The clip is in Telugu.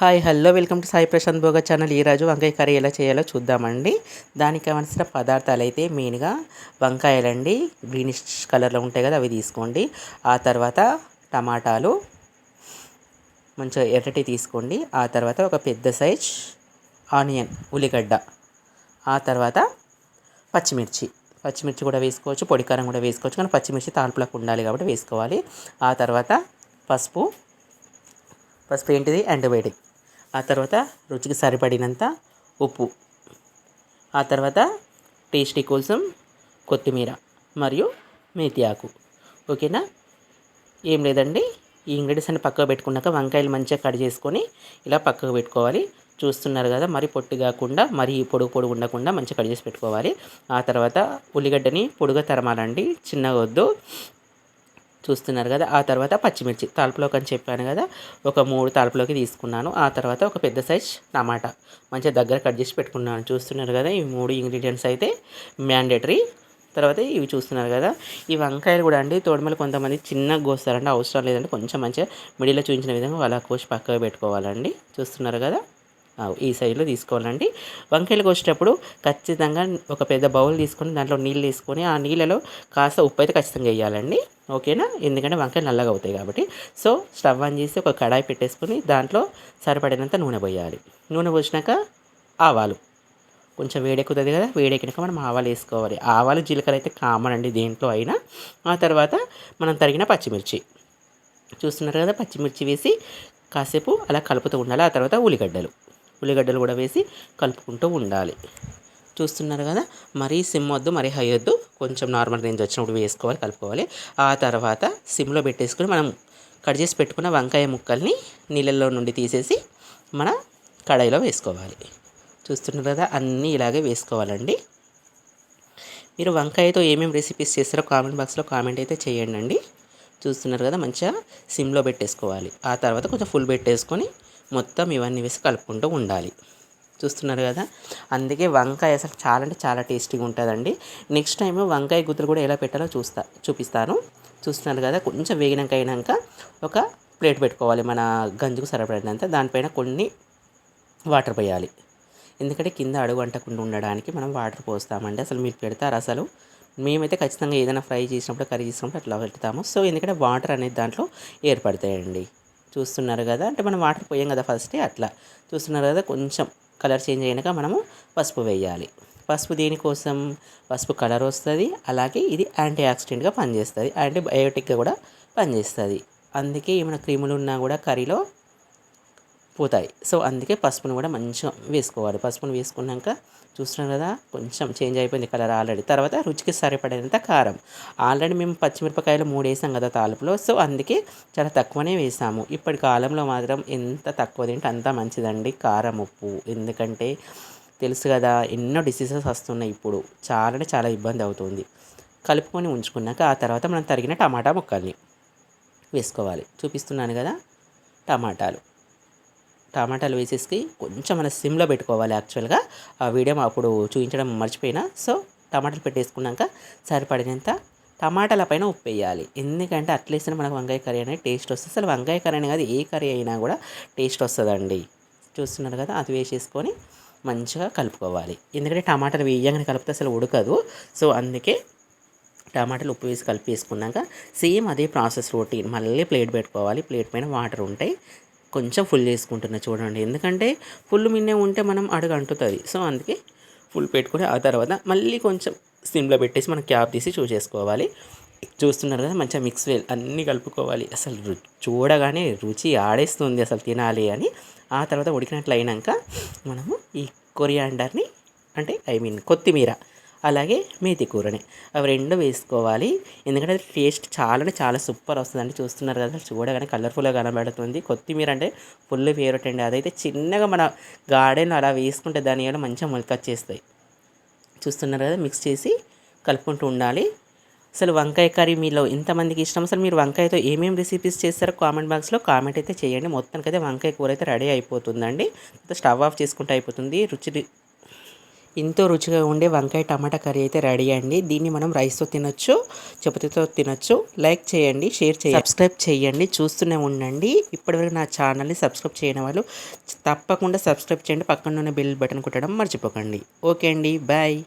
Hi hello welcome to Sai Prashanth Bhoga channel. ఈరోజు వంకాయ కర్రీ ఎలా చేయాలో చూద్దామండి. దానికి కావాల్సిన పదార్థాలు అయితే మెయిన్గా వంకాయలండి. గ్రీనిష్ కలర్లో ఉంటాయి కదా అవి తీసుకోండి. ఆ తర్వాత టమాటాలు మంచిగా ఎర్రటి తీసుకోండి. ఆ తర్వాత ఒక పెద్ద సైజ్ ఆనియన్ ఉల్లిగడ్డ. ఆ తర్వాత పచ్చిమిర్చి. పచ్చిమిర్చి కూడా వేసుకోవచ్చు పొడి కారం కూడా వేసుకోవచ్చు కానీ పచ్చిమిర్చి తాల్పులకు ఉండాలి కాబట్టి వేసుకోవాలి. ఆ తర్వాత పసుపు పసుపు ఏంటిది? యాంటీబయాటిక్. ఆ తర్వాత రుచికి సరిపడినంత ఉప్పు. ఆ తర్వాత టేస్టీ కోసం కొత్తిమీర మరియు మేతి ఆకు. ఓకేనా? ఏం లేదండి. ఈ ఇంగ్రీడియంట్స్ అన్ని పక్కకు పెట్టుకున్నాక వంకాయలు మంచిగా కట్ చేసుకొని ఇలా పక్కకు పెట్టుకోవాలి. చూస్తున్నారు కదా మరి పొట్టు కాకుండా మరి పొడుగు పొడుగు ఉండకుండా మంచిగా కట్ చేసి పెట్టుకోవాలి. ఆ తర్వాత ఉల్లిగడ్డని పొడుగా తరమాలండి. చిన్నగా వద్దు. చూస్తున్నారు కదా ఆ తర్వాత పచ్చిమిర్చి తలుపులోకి అని చెప్పాను కదా ఒక మూడు తలుపులోకి తీసుకున్నాను. ఆ తర్వాత ఒక పెద్ద సైజ్ టమాటా. మంచిగా దగ్గర కట్ చేసి పెట్టుకున్నాను. చూస్తున్నారు కదా ఈ మూడు ఇంగ్రీడియంట్స్ అయితే మ్యాండేటరీ తర్వాత ఇవి చూస్తున్నారు కదా ఈ వంకాయలు కూడా అండి తోడమలు కొంతమంది చిన్నగా కోస్తారండి అవసరం లేదండి. కొంచెం మంచిగా మిడిల్లో చూపించిన విధంగా అలా కోసి పక్కగా పెట్టుకోవాలండి. చూస్తున్నారు కదా. ఈ సైజులో తీసుకోవాలండి. వంకాయలు కోసేటప్పుడు ఖచ్చితంగా ఒక పెద్ద బౌల్ తీసుకొని దాంట్లో నీళ్ళు తీసుకొని ఆ నీళ్ళలో కాస్త ఉప్పు అయితే ఖచ్చితంగా వేయాలండి. ఓకేనా? ఎందుకంటే వంకాయలు నల్లగా అవుతాయి కాబట్టి. సో స్టవ్ ఆన్ చేసి ఒక కడాయి పెట్టేసుకొని దాంట్లో సరిపడినంత నూనె పోయాలి. నూనె పోసినాక ఆవాలు. కొంచెం వేడెక్కుతుంది కదా వేడెక్కినాక మనం ఆవాలు వేసుకోవాలి. ఆవాలు జీలకర్ర అయితే కామన్ అండి దేంట్లో అయినా. ఆ తర్వాత మనం తరిగిన పచ్చిమిర్చి. చూస్తున్నారు కదా పచ్చిమిర్చి వేసి కాసేపు అలా కలుపుతూ ఉండాలి. ఆ తర్వాత ఉల్లిగడ్డలు. ఉల్లిగడ్డలు కూడా వేసి కలుపుకుంటూ ఉండాలి. చూస్తున్నారు కదా? మరీ సిమ్ వద్దు మరీ హై వద్దు. కొంచెం నార్మల్ రేంజ్ వచ్చినప్పుడు వేసుకోవాలి కలుపుకోవాలి. ఆ తర్వాత సిమ్లో పెట్టేసుకొని మనం కట్ చేసి పెట్టుకున్న వంకాయ ముక్కల్ని నీళ్ళల్లో నుండి తీసేసి మన కడాయిలో వేసుకోవాలి. చూస్తున్నారు కదా? అన్నీ ఇలాగే వేసుకోవాలండి. మీరు వంకాయతో ఏమేమి రెసిపీస్ చేస్తారో కామెంట్ బాక్స్లో కామెంట్ అయితే చేయండి అండి. చూస్తున్నారు కదా? మంచిగా సిమ్లో పెట్టేసుకోవాలి. ఆ తర్వాత కొంచెం ఫుల్ పెట్టేసుకొని మొత్తం ఇవన్నీ వేసి కలుపుకుంటూ ఉండాలి. చూస్తున్నారు కదా? అందుకే వంకాయ అసలు చాలా అంటే చాలా టేస్టీగా ఉంటుందండి. నెక్స్ట్ టైం వంకాయ గుత్తులు కూడా ఎలా పెట్టాలో చూస్తా చూపిస్తాను. చూస్తున్నారు కదా? కొంచెం వేగినాక అయినాక ఒక ప్లేట్ పెట్టుకోవాలి. మన గంజుకు సరిపడినంత. దానిపైన కొన్ని వాటర్ పోయాలి. ఎందుకంటే కింద అడుగు అంటకుండా ఉండడానికి మనం వాటర్ పోస్తామండి. అసలు మీరు పెడతారు అసలు? మేమైతే ఖచ్చితంగా ఏదైనా ఫ్రై చేసినప్పుడు కర్రీ చేసినప్పుడు అట్లా పెడతాము. సో ఎందుకంటే వాటర్ అనేది దాంట్లో ఏర్పడతాయండి. చూస్తున్నారు కదా. అంటే మనం వాటర్ పోయాం కదా ఫస్టే అట్లా. చూస్తున్నారు కదా కొంచెం కలర్ చేంజ్ అయినాక మనము పసుపు వేయాలి. పసుపు దేనికోసం? పసుపు కలర్ వస్తుంది అలాగే ఇది యాంటీ ఆక్సిడెంట్గా పనిచేస్తుంది యాంటీబయోటిక్గా కూడా పనిచేస్తుంది. అందుకే ఏమైనా క్రీములు ఉన్నా కూడా కర్రీలో పోతాయి. సో అందుకే పసుపును కూడా మంచిగా వేసుకోవాలి. పసుపును వేసుకున్నాక చూస్తున్నాం కదా కొంచెం చేంజ్ అయిపోయింది కలర్ ఆల్రెడీ తర్వాత రుచికి సరిపడేంత కారం. ఆల్రెడీ మేము పచ్చిమిరపకాయలు మూడు వేసాం కదా తాలుపులో. సో అందుకే చాలా తక్కువనే వేసాము. ఇప్పటి కాలంలో మాత్రం ఎంత తక్కువ తింటే అంత మంచిదండి కారం ఉప్పు. ఎందుకంటే తెలుసు కదా ఎన్నో డిసీజెస్ వస్తున్నాయి ఇప్పుడు. చాలా చాలా ఇబ్బంది అవుతుంది. కలుపుకొని ఉంచుకున్నాక ఆ తర్వాత మనం తరిగిన టమాటా ముక్కల్ని వేసుకోవాలి. చూపిస్తున్నాను కదా టమాటాలు. టమాటాలు వేసేసి కొంచెం మన సిమ్లో పెట్టుకోవాలి యాక్చువల్గా. ఆ వీడియో అప్పుడు చూపించడం మర్చిపోయినా. సో టమాటాలు పెట్టేసుకున్నాక సరిపడినంత టమాటాల పైన ఉప్పు వేయాలి. ఎందుకంటే అట్లేసిన మనకు వంకాయ కర్రీ అనేది టేస్ట్ వస్తుంది. అసలు వంకాయ కర్రీ అనే కాదు ఏ కర్రీ అయినా కూడా టేస్ట్ వస్తుందండి. చూస్తున్నారు కదా అది వేసేసుకొని మంచిగా కలుపుకోవాలి. ఎందుకంటే టమాటాలు వేయంగానే కలిపితే అసలు ఉడకదు. సో అందుకే టమాటాలు ఉప్పు వేసి కలిపి వేసుకున్నాక సేమ్ అదే ప్రాసెస్ రొటీన్. మళ్ళీ ప్లేట్ పెట్టుకోవాలి. ప్లేట్ పైన వాటర్ ఉంటాయి. కొంచెం ఫుల్ చేసుకుంటున్నా చూడండి. ఎందుకంటే ఫుల్ మిన్నే ఉంటే మనం అడుగు అంటుతుంది. సో అందుకే ఫుల్ పెట్టుకుని ఆ తర్వాత మళ్ళీ కొంచెం సిమ్లో పెట్టేసి మనం క్యాప్ తీసి చూసేసుకోవాలి. చూస్తున్నారు కదా మంచిగా మిక్స్ వేల్ అన్నీ కలుపుకోవాలి. అసలు చూడగానే రుచి ఆడేస్తుంది అసలు తినాలి అని. ఆ తర్వాత ఉడికినట్లు అయినాక మనము ఈ కొరియాండర్ని అంటే ఐ మీన్ కొత్తిమీర అలాగే మేతి కూరని. అవి రెండు వేసుకోవాలి. ఎందుకంటే టేస్ట్ చాలా అంటే చాలా సూపర్ వస్తుందండి. చూస్తున్నారు కదా చూడగానే కలర్ఫుల్గా కనబడుతుంది. కొత్తిమీర అంటే ఫుల్ ఫేవరెట్ అండి. అదైతే చిన్నగా మన గార్డెన్ అలా వేసుకుంటే దాని వల్ల మంచిగా మొలకొచ్చేస్తాయి. చూస్తున్నారు కదా మిక్స్ చేసి కలుపుకుంటూ ఉండాలి. అసలు వంకాయ కర్రీ మీలో ఎంతమందికి ఇష్టం? అసలు మీరు వంకాయతో ఏమేమి రెసిపీస్ చేస్తారో కామెంట్ బాక్స్లో కామెంట్ అయితే చేయండి. మొత్తానికైతే వంకాయ కూర అయితే రెడీ అయిపోతుందండి. స్టవ్ ఆఫ్ చేసుకుంటే అయిపోతుంది. రుచి ఎంతో రుచిగా ఉండే వంకాయ టమాటా కర్రీ అయితే రెడీ అండి. దీన్ని మనం రైస్తో తినొచ్చు చపాతీతో తినొచ్చు. లైక్ చేయండి షేర్ చేయండి సబ్స్క్రైబ్ చేయండి చూస్తూనే ఉండండి. ఇప్పటివరకు నా ఛానల్ని సబ్స్క్రైబ్ చేయని వాళ్ళు తప్పకుండా సబ్స్క్రైబ్ చేయండి. పక్కన ఉన్న బెల్ బటన్ కొట్టడం మర్చిపోకండి. ఓకే అండి బాయ్.